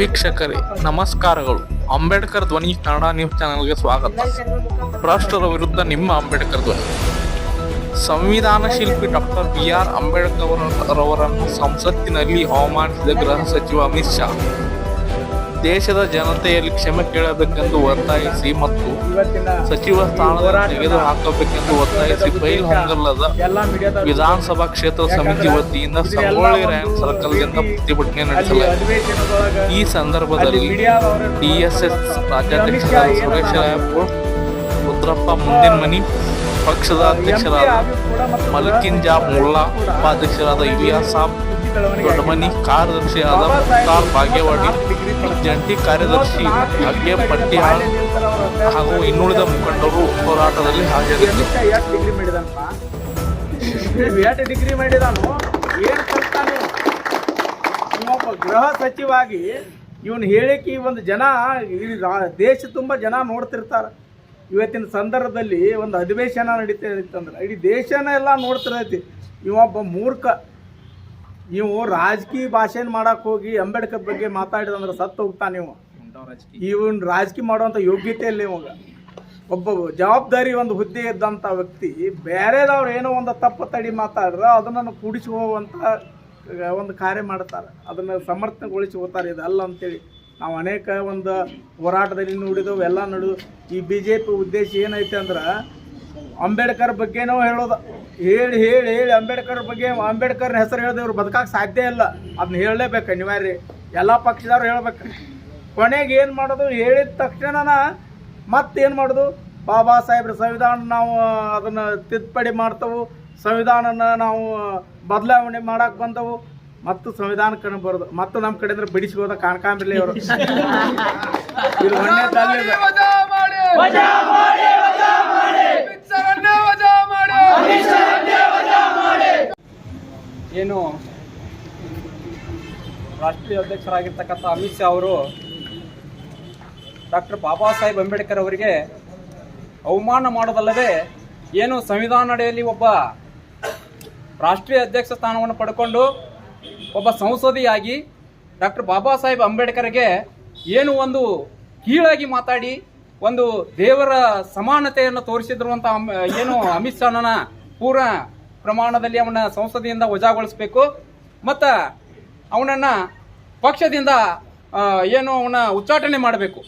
ವೀಕ್ಷಕರೇ, ನಮಸ್ಕಾರಗಳು. ಅಂಬೇಡ್ಕರ್ ಧ್ವನಿ ಕನ್ನಡ ನ್ಯೂಸ್ ಚಾನೆಲ್ಗೆ ಸ್ವಾಗತ. ರಾಷ್ಟ್ರದ ವಿರುದ್ಧ ನಿಮ್ಮ ಅಂಬೇಡ್ಕರ್ ಧ್ವನಿ. ಸಂವಿಧಾನ ಶಿಲ್ಪಿ ಡಾಕ್ಟರ್ ಬಿ ಆರ್ ಅಂಬೇಡ್ಕರ್ ರವರನ್ನು ಸಂಸತ್ತಿನಲ್ಲಿ ಅವಮಾನಿಸಿದ ಗೃಹ ಸಚಿವ ಅಮಿತ್ ಶಾ. ದೇಶದ ಜನತೆಯಲ್ಲಿ ಕ್ಷಮೆ ಕೇಳಬೇಕೆಂದು ಒತ್ತಾಯಿಸಿ ಮತ್ತು ಸಚಿವ ಸ್ಥಾನದ ತೆಗೆದು ಹಾಕಬೇಕೆಂದು ಒತ್ತಾಯಿಸಿ ಬೈಲ್ ಮೀಡಿಯಾದ ವಿಧಾನಸಭಾ ಕ್ಷೇತ್ರ ಸಮಿತಿ ವತಿಯಿಂದ ಸಂಗೊಳ್ಳಿ ರಾಯನ್ ಸರ್ಕಲ್ನಿಂದ ಪ್ರತಿಭಟನೆ ನಡೆಸಲಾಯಿತು. ಈ ಸಂದರ್ಭದಲ್ಲಿ ಡಿಎಸ್ಎಸ್ ರಾಜ್ಯಾಧ್ಯಕ್ಷರಾದ ಸುರೇಶ ರಾಯಪುರ್ ರುದ್ರಪ್ಪ ಮುಂದಿನಮನಿ, ಪಕ್ಷದ ಅಧ್ಯಕ್ಷರಾದ ಮಲ್ಕಿನ್ ಜಾಬ್ ಮುಲ್ಲಾ, ಉಪಾಧ್ಯಕ್ಷರಾದ ಇಲಿಯಾಸ್ ಸಾಬ್ ದೊಡ್ಡಮನಿ ಕಾರ್ಯದರ್ಶಿಯಾದ ಮುಕ್ತಾರ್ ಭಾಗ್ಯವಾಡಿ ಜಂಟಿ ಕಾರ್ಯದರ್ಶಿ ಭಾಗ್ಯ ಪಟ್ಟಿ ಹಾಗೂ ಇನ್ನುಳಿದ ಮುಖಂಡರು ಹೋರಾಟದಲ್ಲಿ ಹಾಜರಿದ್ದರು. ಡಿಗ್ರಿ ಎಷ್ಟು ಡಿಗ್ರಿ ಮಾಡಿದಾನು? ಏನು ಕಲ್ತಾನು? ಇವೊಬ್ಬ ಗೃಹ ಸಚಿವಾಗಿ ಇವನು ಹೇಳಿಕೆ ಒಂದು ಜನ ಈ ದೇಶ ತುಂಬ ಜನ ನೋಡ್ತಿರ್ತಾರ. ಇವತ್ತಿನ ಸಂದರ್ಭದಲ್ಲಿ ಒಂದು ಅಧಿವೇಶನ ನಡೀತಿತ್ತಂದ್ರೆ ಇಡೀ ದೇಶನ ಎಲ್ಲ ನೋಡ್ತಿರ್ತೈತಿ ಇವೊಬ್ಬ ಮೂರ್ಖ. ಇವು ರಾಜಕೀಯ ಭಾಷಣ ಮಾಡಕ್ ಹೋಗಿ ಅಂಬೇಡ್ಕರ್ ಬಗ್ಗೆ ಮಾತಾಡಿದಂದ್ರೆ ಸತ್ತು ಹೋಗ್ತಾ ನೀವು. ಇವನ್ ರಾಜಕೀಯ ಮಾಡುವಂಥ ಯೋಗ್ಯತೆ ಇಲ್ಲ ಇವಾಗ ಒಬ್ಬ ಜವಾಬ್ದಾರಿ ಒಂದು ಹುದ್ದೆ ಇದ್ದಂಥ ವ್ಯಕ್ತಿ ಬೇರೆದವ್ರು ಏನೋ ಒಂದು ತಪ್ಪು ತಡಿ ಮಾತಾಡ್ರ ಅದನ್ನು ಕೂಡಿಸಿ ಹೋಗುವಂಥ ಒಂದು ಕಾರ್ಯ ಮಾಡ್ತಾರೆ. ಅದನ್ನು ಸಮರ್ಥನೆಗೊಳಿಸಿ ಹೋಗ್ತಾರೆ. ಇದಲ್ಲ ಅಂತೇಳಿ ನಾವು ಅನೇಕ ಒಂದು ಹೋರಾಟದಲ್ಲಿ ನೋಡಿದವು ಎಲ್ಲ ನಡುವೆ ಈ ಬಿ ಜೆ ಪಿ ಉದ್ದೇಶ ಏನೈತೆ ಅಂದ್ರೆ ಅಂಬೇಡ್ಕರ್ ಬಗ್ಗೆನೂ ಹೇಳೋದು. ಹೇಳಿ ಹೇಳಿ ಹೇಳಿ ಅಂಬೇಡ್ಕರ್ ಬಗ್ಗೆ ಅಂಬೇಡ್ಕರ್ ಹೆಸರು ಹೇಳಿದೆ ಇವ್ರು ಬದುಕಕ್ಕೆ ಸಾಧ್ಯ ಇಲ್ಲ. ಅದನ್ನ ಹೇಳಲೇಬೇಕು ಅನಿವಾರ್ಯ. ಎಲ್ಲ ಪಕ್ಷದವ್ರು ಹೇಳ್ಬೇಕು. ಕೊನೆಗೆ ಏನು ಮಾಡೋದು? ಹೇಳಿದ ತಕ್ಷಣನ ಮತ್ತೇನು ಮಾಡೋದು? ಬಾಬಾ ಸಾಹೇಬ್ರ ಸಂವಿಧಾನ ನಾವು ಅದನ್ನು ತಿದ್ದುಪಡಿ ಮಾಡ್ತವು. ಸಂವಿಧಾನನ ನಾವು ಬದಲಾವಣೆ ಮಾಡಕ್ಕೆ ಬಂದವು. ಮತ್ತು ಸಂವಿಧಾನ ಕಡೆ ಬರೋದು. ಮತ್ತು ನಮ್ಮ ಕಡೆಯಿಂದ ಬಿಡಿಸ್ಕೋದ ಕಾಣ್ಕಾಂಬಿರ್ಲಿ ಅವರು ಇದು. ಒಂದೇ ತಲೆದು. ಏನು ರಾಷ್ಟ್ರೀಯ ಅಧ್ಯಕ್ಷರಾಗಿರ್ತಕ್ಕಂಥ ಅಮಿತ್ ಶಾ ಅವರು ಡಾಕ್ಟರ್ ಬಾಬಾ ಸಾಹೇಬ್ ಅಂಬೇಡ್ಕರ್ ಅವರಿಗೆ ಅವಮಾನ ಮಾಡೋದಲ್ಲದೆ ಏನು ಸಂವಿಧಾನ ಅಡಿಯಲ್ಲಿ ಒಬ್ಬ ರಾಷ್ಟ್ರೀಯ ಅಧ್ಯಕ್ಷ ಸ್ಥಾನವನ್ನು ಪಡ್ಕೊಂಡು ಒಬ್ಬ ಸಂಸದಿಯಾಗಿ ಡಾಕ್ಟರ್ ಬಾಬಾ ಸಾಹೇಬ್ ಅಂಬೇಡ್ಕರ್ಗೆ ಏನು ಒಂದು ಕೀಳಾಗಿ ಮಾತಾಡಿ ಒಂದು ದೇವರ ಸಮಾನತೆಯನ್ನು ತೋರಿಸಿರುವಂಥ ಅಮ್- ಏನು ಅಮಿತ್ ಶಾನನ ಪೂರ್ಣ ಪ್ರಮಾಣದಲ್ಲಿ ಅವನ ಸಂಸದಿಯಿಂದ ವಜಾಗೊಳಿಸಬೇಕು. ಮತ್ತು ಅವನನ್ನು ಪಕ್ಷದಿಂದ ಏನು ಅವನ ಉಚ್ಚಾಟನೆ ಮಾಡಬೇಕು.